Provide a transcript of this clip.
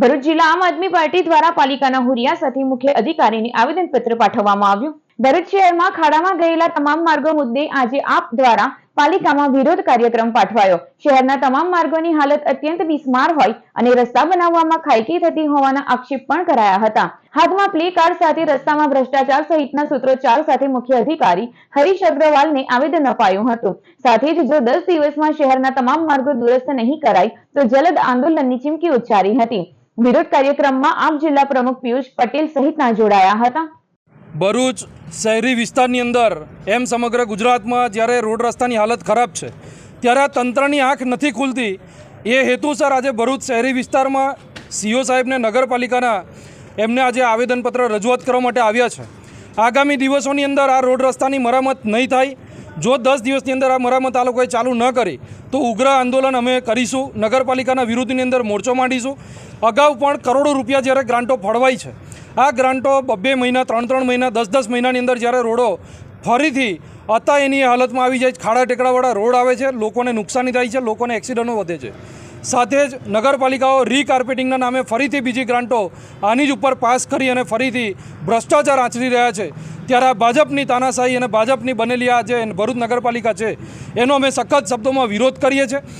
ભરૂચ જિલ્લા આમ આદમી પાર્ટી દ્વારા પાલિકાના હુરિયા સાથે મુખ્ય અધિકારીને આવેદનપત્ર પાઠવવામાં આવ્યું. ભરૂચ શહેરમાં ખાડામાં ગયેલા તમામ માર્ગો મુદ્દે આજે આપ દ્વારા પાલિકામાં વિરોધ કાર્યક્રમ પાઠવાયો. શહેરના તમામ માર્ગોની હાલત અત્યંત બિસ્માર હોય અને રસ્તા બનાવવામાં ખાયકી થતી હોવાના આક્ષેપ પણ કરાયા હતા. હાથમાં પ્લે કાર્ડ સાથે રસ્તામાં ભ્રષ્ટાચાર સહિતના સૂત્રોચ્ચાર સાથે મુખ્ય અધિકારી હરીશ અગ્રવાલને આવેદન અપાયું હતું. સાથે જ જો દસ દિવસમાં શહેરના તમામ માર્ગો દુરસ્ત નહીં કરાય, તો જલદ આંદોલનની ચીમકી ઉચ્ચારી હતી. વિરોધ કાર્યક્રમમાં આપ જિલ્લા પ્રમુખ પિયુષ પટેલ સહિતના જોડાયા હતા. ભરૂચ શહેરી વિસ્તારની અંદર એમ સમગ્ર ગુજરાતમાં જ્યારે રોડ રસ્તાની હાલત ખરાબ છે, ત્યારે આ તંત્રની આંખ નથી ખુલતી. એ હેતુસર આજે ભરૂચ શહેરી વિસ્તારમાં સીઓ સાહેબને નગરપાલિકાના એમને આજે આવેદનપત્ર રજૂઆત કરવા માટે આવ્યા છે. આગામી દિવસોની અંદર આ રોડ રસ્તાની મરામત નહીં થાય જો દસ દિવસની અંદર આ મરામત આ લોકોએ ચાલુ ન કરી, તો ઉગ્ર આંદોલન અમે કરીશું, નગરપાલિકાના વિરુદ્ધની અંદર મોરચો માંડીશું. અગાઉ પણ કરોડો રૂપિયા જ્યારે ગ્રાન્ટો ફળવાઈ છે, આ ગ્રાન્ટો બબ્બે મહિના, ત્રણ ત્રણ મહિના, દસ દસ મહિનાની અંદર જ્યારે રોડો ફરીથી અત્યારે એની હાલતમાં આવી જાય, ખાડા ટેકડાવાળા રોડ આવે છે, લોકોને નુકસાની થાય છે, લોકોને એક્સિડન્ટો વધે છે. સાથે જ નગરપાલિકાઓ રીકાર્પેટિંગના નામે ફરીથી બીજી ગ્રાન્ટો આની જ ઉપર પાસ કરી અને ફરીથી ભ્રષ્ટાચાર આચરી રહ્યા છે. ત્યારે આ ભાજપની તાનાશાહી અને ભાજપની બનેલી આ જે ભરૂચ નગરપાલિકા છે, એનો અમે સખત શબ્દોમાં વિરોધ કરીએ છીએ.